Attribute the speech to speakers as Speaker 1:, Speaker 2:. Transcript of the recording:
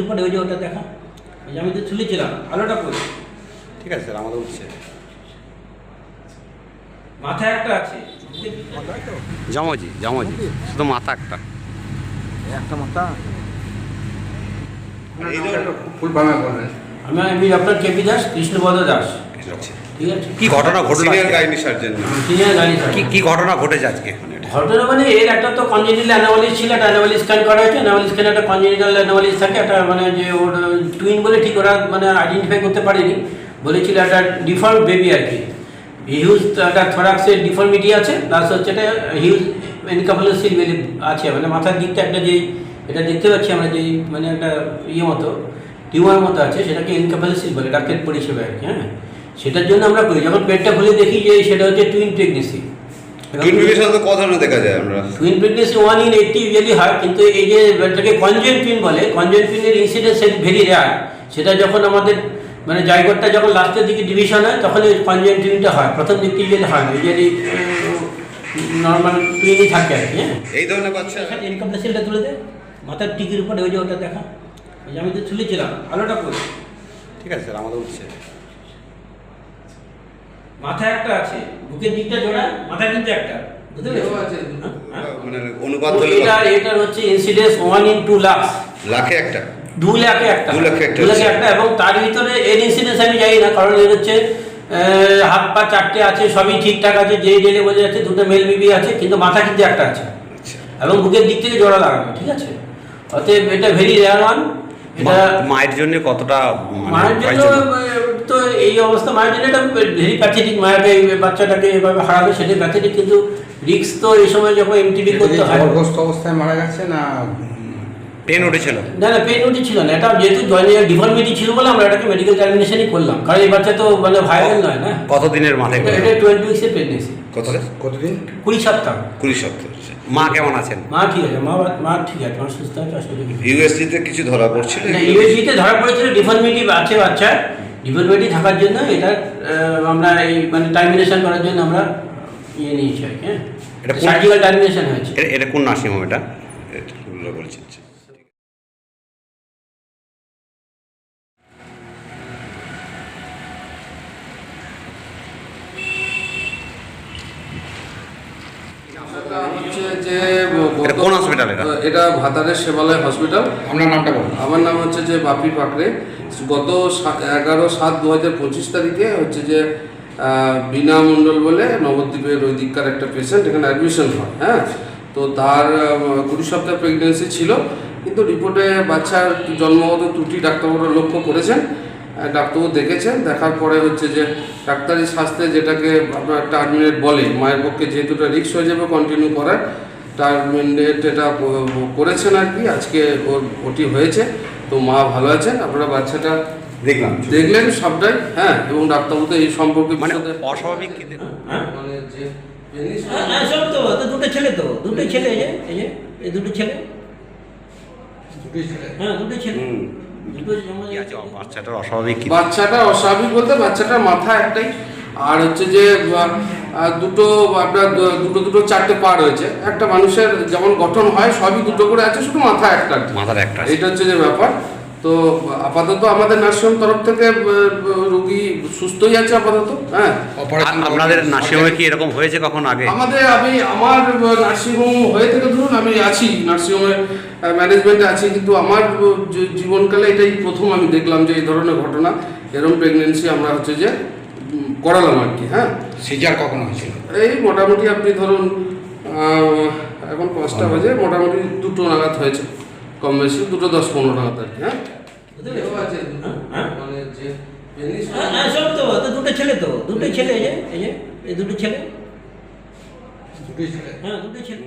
Speaker 1: Report ওই যে ওটা দেখা। ওই যে আমি তো তুলেছিলাম আলোটা কই
Speaker 2: ঠিক আছে স্যার আমাদের উঠছে।
Speaker 1: মাথায় একটা আছে।
Speaker 2: জামজি জামজি শুধু মাথা একটা।
Speaker 3: একটা মাথা।
Speaker 1: আমি আমি ডক্টর কেপি দাস কৃষ্ণপদ দাস। ঠিক আছে
Speaker 2: কি ঘটনা ঘটলো?
Speaker 4: Gynae surgeon.
Speaker 1: গাড়ি
Speaker 2: কি কি ঘটনা ঘটেছে আজকে?
Speaker 1: ঘটনা মানে এর একটা তো কনজেনিটাল অ্যানোমালিস ছিল একটা অ্যানোমালিস স্ক্যান করা হয়েছে। অ্যানোমালিস স্ক্যানে একটা কনজেনিটাল অ্যানোমালিস থাকে একটা মানে যে ওর টুইন বলে ঠিক ওরা মানে আইডেন্টিফাই করতে পারেনি। বলেছিল একটা ডিফল্ট বেবি আর কি। হিউজ একটা থোরাক্সের ডিফর্মিটি আছে প্লাস হচ্ছে এটা হিউজ এনকাফালোসিল বেলি আছে। মানে মাথার দিকটা একটা যেই এটা দেখতে পাচ্ছি আমরা যেই মানে একটা ইয়ে মতো টিউমার মতো আছে সেটাকে এনকাফালোসিল বলে ডাক্তার পরিষেবা আর কি হ্যাঁ। সেটার জন্য আমরা করি। যখন পেটটা খুলে দেখি যে সেটা হচ্ছে টুইন প্রেগনেন্সি
Speaker 4: টুইন বেবির সাথে ক দেখা যায় আমরা।
Speaker 1: Twin pregnancy one in eighty usually হয় কিন্তু এই যে এটাকে কনজেন্ট টুইন বলে কনজেন্ট টুইনের ইনসিডেন্স ভেরি রেয়ার সেটা যখন আমাদের মানে জায়গাটা যখন লাস্টের দিকে ডিভিশন হয় তখন এই কনজেন্ট টুইনটা হয়। প্রথম দিকটি ইউজুয়ালি হয় না। ইউজুয়ালি নর্মাল টুইনই থাকে আর কি হ্যাঁ?
Speaker 4: এই ধরনের বাচ্চা
Speaker 1: ইনকাম প্যাসেলটা তুলে দে। মাথার টিকির উপরে ওই যে ওটা দেখা। আমি তো তুলেছিলাম আলোটা কই
Speaker 2: ঠিক আছে স্যার আমাদের উঠছে।
Speaker 1: মাথায় একটা আছে বুকের দিকটা জোড়া মাথা কিন্তু একটা। বুঝতে পেরেছ হ্যাঁ, হ্যাঁ।
Speaker 4: মানে অনুপাত
Speaker 1: তো
Speaker 4: হলে
Speaker 1: এটার এটার হচ্ছে ইনসিডেন্স ইন
Speaker 4: লাখে একটা।
Speaker 1: লাখে একটা।
Speaker 4: লাখে একটা
Speaker 1: লাখে এবং তার ভিতরে এর ইনসিডেন্স আমি জানি না কারণ এর হচ্ছে হাত পা চারটে আছে সবই ঠিকঠাক আছে যে জেলে বোঝা যাচ্ছে দুটো মেল বিবি আছে কিন্তু মাথা কিন্তু একটা আছে।
Speaker 4: আচ্ছা।
Speaker 1: এবং বুকের দিক থেকে জোড়া লাগানো ঠিক আছে? অতএব এটা ভেরি রেয়ার ওয়ান এটা
Speaker 2: মায়ের জন্য কতটা মানে
Speaker 1: মায়ের জন্য তো এই অবস্থা মায়ের জন্য এটা ভেরি প্যাথেটিক মায়ের এই বাচ্চাটাকে এভাবে হারাবে সেটাই প্যাথেটিক কিন্তু রিক্স তো এই সময় যখন এমটিভি করতে হয়
Speaker 3: গর্ভস্থ অবস্থায় মারা গেছে না
Speaker 2: পেন উঠেছিল?
Speaker 1: না না পেন উঠি ছিল না। এটা যেহেতু ডিফর্মিটি ছিল বলে আমরা এটাকে মেডিকেল করলাম। কারণ এই বাচ্চা তো মানে ভাইরাল নয় না?
Speaker 2: কতদিনের মাথায়
Speaker 1: এটা- উইক্সের প্রেগনেন্সি
Speaker 4: কত
Speaker 3: কতদিন?
Speaker 1: কুড়ি সপ্তাহ।
Speaker 4: কুড়ি সপ্তাহ আচ্ছা।
Speaker 2: মা কেমন আছেন?
Speaker 1: মা ঠিক আছে মা মা ঠিক আছে মা সুস্থ আছে অসুবিধা কিছু নেই।
Speaker 4: ইউএসজি তে কিছু ধরা পড়ছিল?
Speaker 1: না ইউএসজিতে ধরা পড়েছিল ডিফর্মিটি আছে বাচ্চার। ডিফর্মিটি থাকার জন্য এটা আমরা এই মানে টার্মিনেশন করার জন্য আমরা ইয়ে নিয়েছি আর কি হ্যাঁ।
Speaker 2: এটা
Speaker 1: সার্জিক্যাল টার্মিনেশন হয়েছে।
Speaker 2: এটা কোন নার্সিং হোম এটা
Speaker 4: বলছি।
Speaker 5: হচ্ছে যে
Speaker 2: এটা কোন hospital এটা?
Speaker 5: এটা ভাতারের সেবালয় হসপিটাল
Speaker 3: আপনার নামটা বলুন।
Speaker 5: আমার নাম হচ্ছে যে বাপি পাকড়ে। গত এগারো সাত দু হাজার পঁচিশ তারিখে হচ্ছে যে বীণা মণ্ডল বলে নবদ্বীপের ওই দিককার একটা পেশেন্ট এখানে অ্যাডমিশন হয় হ্যাঁ? তো তার কুড়ি সপ্তাহ প্রেগনেন্সি ছিল কিন্তু রিপোর্টে বাচ্চার জন্মগত ত্রুটি ডাক্তারবাবুরা লক্ষ্য করেছেন ডাক্তারবাবু দেখেছেন দেখার পরে হচ্ছে যে ডাক্তারি স্বাস্থ্যে যেটাকে আপনার টার্মিনেট বলে মায়ের পক্ষে যেহেতু রিক্স হয়ে যাবে কন্টিনিউ করার টার্মিনেট এটা করেছেন আর কি আজকে ওর ওটি হয়েছে তো মা ভালো আছেন আপনারা বাচ্চাটা
Speaker 2: দেখলাম।
Speaker 5: দেখলেন সবটাই? হ্যাঁ এবং ডাক্তারবাবু তো এই সম্পর্কে
Speaker 2: মানে অস্বাভাবিক কি
Speaker 1: হ্যাঁ
Speaker 5: মানে যে
Speaker 1: হ্যাঁ, হ্যাঁ, সব তো দুটো ছেলে তো দুটো ছেলে এই যে এই দুটো ছেলে। হ্যাঁ দুটো ছেলে।
Speaker 2: বাচ্চাটার অস্বাভাবিক
Speaker 5: বাচ্চাটা অস্বাভাবিক বলতে বাচ্চাটার মাথা একটাই আর হচ্ছে যে দুটো আপনার দুটো দুটো চারটে পা রয়েছে। একটা মানুষের যেমন গঠন হয় সবই দুটো করে আছে শুধু মাথা একটা।
Speaker 2: মাথার একটা
Speaker 5: এটা হচ্ছে যে ব্যাপার। তো আপাতত আমাদের নার্সিংহোম তরফ থেকে রুগী সুস্থই আছে আপাতত হ্যাঁ?
Speaker 2: আর আপনাদের নার্সিং হোমে কি এরকম হয়েছে কখন আগে?
Speaker 5: আমাদের আমি আমার নার্সিংহোম হয়ে থেকে ধরুন আমি আছি নার্সিংহোমের ম্যানেজমেন্টে আছি কিন্তু আমার জীবনকালে এটাই প্রথম আমি দেখলাম যে এই ধরনের ঘটনা এরকম প্রেগনেন্সি আমরা হচ্ছে যে করালাম আর কি হ্যাঁ?
Speaker 3: সিজার কখন হয়েছিল?
Speaker 5: এই মোটামুটি আপনি ধরুন এখন পাঁচটা বাজে মোটামুটি দুটো নাগাদ হয়েছে কম বেশি দুটো দশ পনেরো নাগাদ আর কি হ্যাঁ?
Speaker 1: হ্যাঁ?
Speaker 5: মানে যে
Speaker 1: হ্যাঁ, হ্যাঁ, সব তো দুটো ছেলে তো দুটো ছেলে এই যে এই দুটো ছেলে।
Speaker 3: দুটোই ছেলে।
Speaker 1: হ্যাঁ দুটো ছেলে।